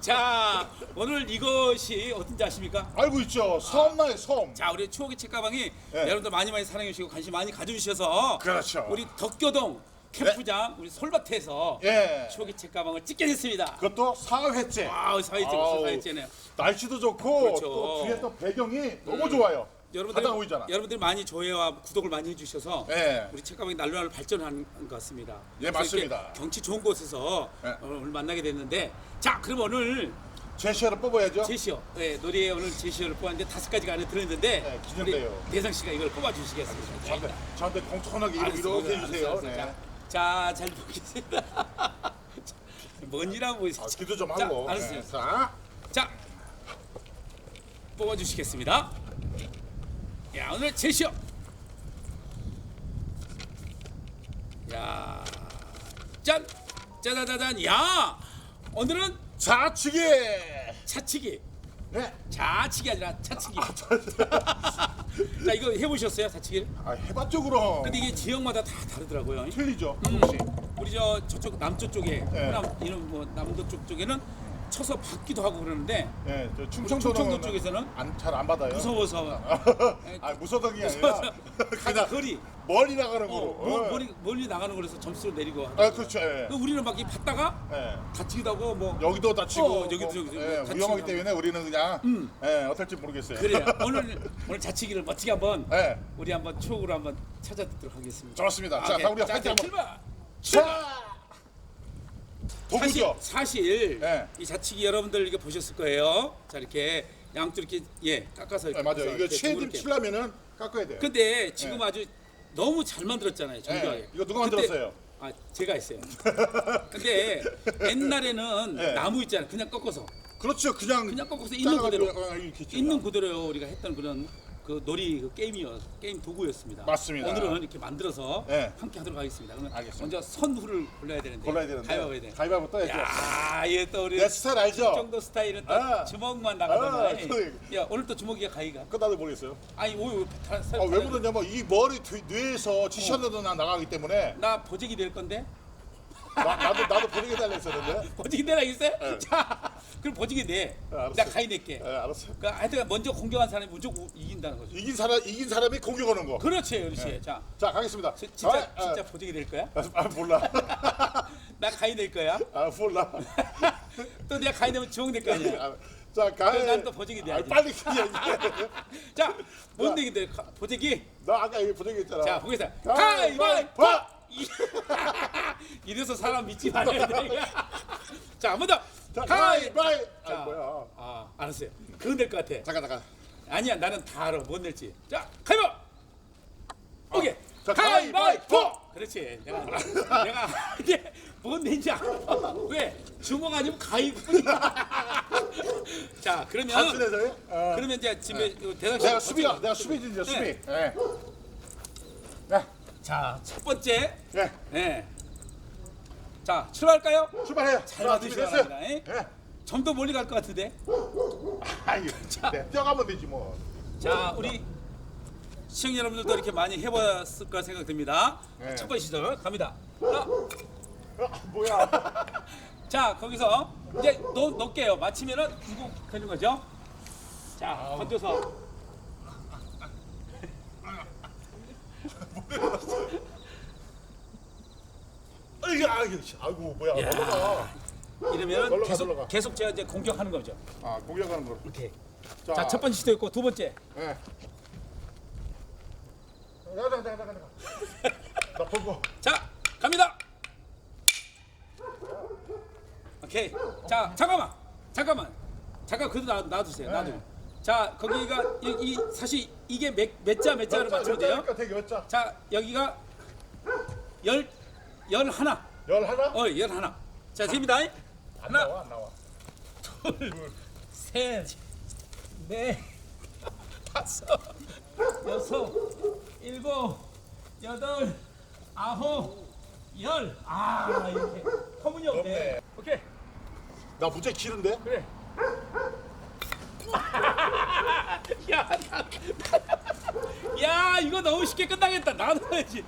자, 오늘 이것이 어딘지 아십니까? 알고 있죠. 섬나의 섬. 자, 우리 추억의 책가방이 네. 여러분들 많이 많이 사랑해 주시고 관심 많이 가져주셔서 그렇죠. 우리 덕교동 캠프장 우리 솔밭에서 예. 추억의 책가방을 찍게 됐습니다. 그것도 4회째. 와우, 사회째 아우. 무슨 사회째네요. 날씨도 좋고 그렇죠. 또 뒤에 또 배경이 너무 좋아요. 여러분들 바다 보이잖아. 여러분들 많이 좋아요와 구독을 많이 해주셔서 예. 우리 책가방이 날로날 발전하는 것 같습니다. 예, 그래서 맞습니다. 경치 좋은 곳에서 예. 오늘 만나게 됐는데 자, 그럼 오늘 제시어를 뽑아야죠. 제시어, 예, 놀이에 오늘 제시어를 뽑았는데 다섯 가지가 안에 들어있는데 네, 기념돼요. 우리 대상 씨가 이걸 뽑아주시겠습니다. 저한테, 저한테 공손하게 이렇게 해주세요. 네. 자, 자, 잘 보겠습니다. 뭔지라고 아, 기도 좀 자, 하고. 알았어요. 네. 자, 자, 뽑아주시겠습니다. 야, 오늘 제시어. 야, 짠, 짜자자잔. 야, 오늘은 좌측에. 차치기. 네. 자치기 아니라 차치기. 자, 이거 해보셨어요, 차치기를? 아, 해봤죠 그럼. 근데 이게 지역마다 다 다르더라고요. 틀리죠. 음. 혹시. 우리 저 저쪽 남쪽 쪽에 네. 호남 이런 뭐 남도 쪽 쪽에는 쳐서 받기도 하고 그러는데 네, 저 우리 충청도는 충청도 쪽에서는 잘안 받아요. 무서워서 아, 무서던 게 아니라 그냥 거리 멀리 나가는 어, 거로. 멀- 멀리 멀리 나가는 거라서 점수를 내리고 아, 그렇죠. 예. 그 우리는 막 이 받다가 예. 다치기도 하고 뭐 여기도 다치고 어, 여기도 뭐, 저기도 예, 다치고 위험하기. 때문에 우리는 그냥 예, 어떨지 모르겠어요. 그래요 오늘 오늘 자치기를 멋지게 한번 예. 우리 한번 추억으로 한번 찾아듣도록 하겠습니다. 좋습니다. 자, 오케이. 그럼 우리 자, 파이팅 한번. 출발. 자. 사실, 도구죠. 사실 네. 이 자치기 여러분들 이게 보셨을 거예요. 자 이렇게 양쪽 이렇게 예 깎아서 네, 이렇게 맞아요. 해서 이거 이렇게 이렇게. 치려면은 깎아야 돼요. 근데 지금 네. 아주 너무 잘 만들었잖아요. 정교하게. 네, 이거 누가 근데- 만들었어요? 아 제가 했어요. 근데 옛날에는 네. 나무 있잖아요. 그냥 꺾어서 그렇죠. 그냥 그냥 꺾어서 있는 잘라가지고 그대로 이렇게 있죠. 있는 그대로 우리가 했던 그런 그 놀이 그 게임이었 게임 도구였습니다. 맞습니다. 오늘은 이렇게 만들어서 네. 함께 하도록 하겠습니다. 그러면 알겠습니다. 먼저 선후를 골라야 되는데 골라야 되는데. 가위바위보 돼. 가위바위보 떠야죠. 야, 이게 또 우리 내 스타일 알죠? 정도 스타일은 또 아. 주먹만 아, 나가더만. 그- 야 오늘 또 주먹이가 가위가. 그거 나도 모르겠어요. 아니 오유 다, 사, 아, 왜 그러냐면 이 머리 뒤- 뇌에서 지시하는 나 나가기 때문에 나 보직이 될 건데 나, 나도 나도 보내게 달라 했었는데. 보직이 내라 있어요? 자 그럼 보직이 내. 네, 알았어요. 내가 가위 낼게. 예, 알았어요. 그러니까 하여튼 먼저 공격한 사람이 무조건 우- 이긴다는 거죠. 이긴 사람 이긴 사람이 공격하는 거. 그렇지, 그렇지. 자 자, 가겠습니다. 지- 진짜 아, 아, 진짜 보직이 될 거야? 아, 아, 몰라. 나 가위 낼 거야? 아, 몰라. 또 내가 가위 내면 주먹 낼거 아니야? 아, 자, 가. 그럼 난또 보직이 돼야지. 아, 빨리 얘기해. 자, 뭔 얘기인데 가- 보직이? 나 아까 여기 보내겠잖아. 자 보겠습니다. 가위바위보! 이- 이래서 사람 믿지 말아야 돼. 자, 한번 더. 자. 아, 자, 뭐야. 아, 알았어요. 그건 될 것 같아. 잠깐, 잠깐. 아니야, 나는 다 알아. 못 낼지. 자, 가위바위보. 오케이. 자, 가위바위보. 그렇지. 내가 내가 이게 못 낸지 알아. 왜? 주먹 아니면 가위뿐이야. 자, 그러면 단순해서요? 어. 그러면 이제 집에 대답 내가 수비야. 내가 수비지, 수비. 네. 예. 네. 자, 첫 번째. 네. 네. 자, 출발할까요? 출발해요. 잘 자, 준비됐어요? 바랍니다. 예. 좀더 멀리 갈 것 같은데. 아이, 네, 뛰어가면 되지 뭐. 자, 우리 시청 여러분들도 이렇게 많이 해봤을 거라 생각됩니다. 네. 첫 번째 시절 갑니다. 하나. 아, 뭐야? 자, 거기서 이제 놓, 놓을게요. 맞히면은 이거 되는 거죠. 자, 던져서. 아이고, 아이고, 아이고, 뭐야? 야. 넘어가. 이러면 놀러 가, 계속 놀러 가. 계속 제가 이제 공격하는 거죠. 아, 공격하는 거. 이렇게. 자, 자, 첫 번째 시도였고 두 번째. 예. 나가, 나가, 나가, 나가. 나 보고. 자, 갑니다. 오케이. 자, 잠깐만. 잠깐만. 잠깐 그도 놔, 놔두세요. 놔두. 네. 자, 거기가 이, 이 사실 이게 몇자 몇 자로 맞추면 돼요. 몇 되게 몇 자? 자, 여기가 열, 열 하나. 열 하나? 어, 열 하나. 자, 됩니다. 안 하나, 나와, 안 나와. 둘, 셋, 넷, 다섯, 여섯, 일곱, 여덟, 아홉, 열. 아, 이렇게 터무니없네. 없네. 오케이. 나 문제 길은데? 그래. 야, 나, 야, 이거 너무 쉽게 끝나겠다. 나눠야지.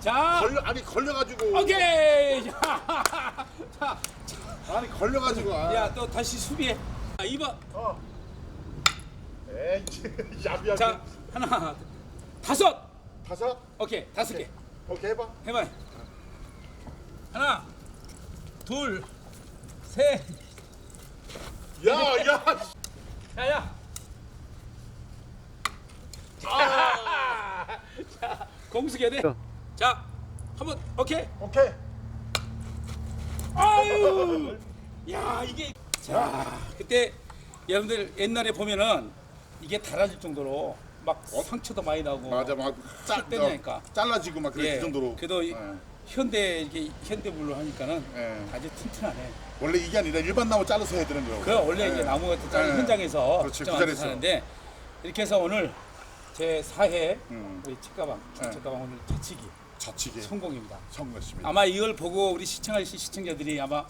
자, 걸려 아니 걸려가지고. 오케이. 자, 자, 아니 걸려가지고. 아. 야, 또 다시 수비해. 자, 2번. 어. 에이 야비야. 자, 하나, 다섯. 다섯. 오케이, 다섯 개. 오케이 해봐. 해봐. 하나, 둘, 셋. 야 야. 야, 야. 아. 자, 공수해야 돼. 자, 한번 오케이. 오케이. 아유, 야 이게 자 그때 여러분들 옛날에 보면은 이게 달아질 정도로 막 상처도 많이 나고 맞아 막 짜, 때리니까. 저, 잘라지고 막 그래 예, 그 정도로. 그래도 이- 예. 현대 이게 현대물로 하니까는 예. 아주 튼튼하네. 원래 이게 아니라 일반 나무 잘라서 해야 되는 거요. 그 원래 이제 나무 같은 짤 예. 현장에서 그렇지, 직접 그 자리에서. 하는데 이렇게 해서 오늘 제 4회 음. 우리 책가방 예. 책가방 오늘 자치기 자치기 성공입니다. 성공했습니다. 아마 이걸 보고 우리 시청하실 시청자들이 아마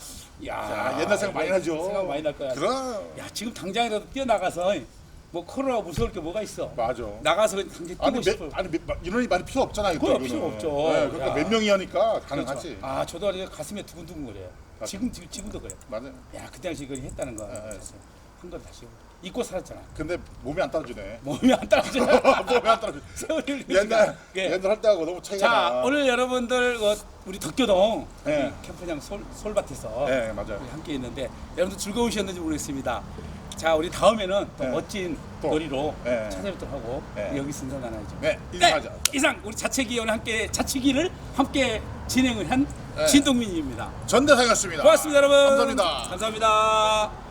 야 야, 옛날 생각 많이 나죠. 생각 많이 날 거야. 그럼 야 지금 당장이라도 뛰어나가서 뭐 코로나 무서울 게 뭐가 있어? 맞아. 나가서 그냥 당장 뛰고 아니 싶어. 몇, 아니 몇, 마- 인원이 많이 필요 없잖아요. 그거 또 필요. 없죠. 네, 그러니까 야. 몇 명이 하니까 가능하지. 그렇죠. 아 저도 아직 가슴에 두근두근 거려요. 맞아. 지금 지금 지금도 그래. 맞아. 야 그때 당시 그걸 했다는 거. 예, 예. 한걸 다시 잊고 살았잖아. 근데 몸이 안 따라주네. 몸이 안 따라져. 몸이 안 따라주. 세월이 옛날 예. 옛날 할 때하고 너무 차이가 자 나. 오늘 여러분들 어, 우리 덕교동 예. 이 캠프장 솔, 솔밭에서 네 맞아요. 우리 함께 있는데 여러분들 즐거우셨는지 모르겠습니다. 자 우리 다음에는 또 네. 멋진 또. 놀이로 네. 찾아뵙도록 하고 네. 여기 순서 나눠야죠. 네 네, 인사하자. 이상 우리 자체기 오늘 함께 자치기를 함께 진행을 한 네. 진동민입니다. 전대상이었습니다. 고맙습니다, 여러분. 감사합니다. 감사합니다.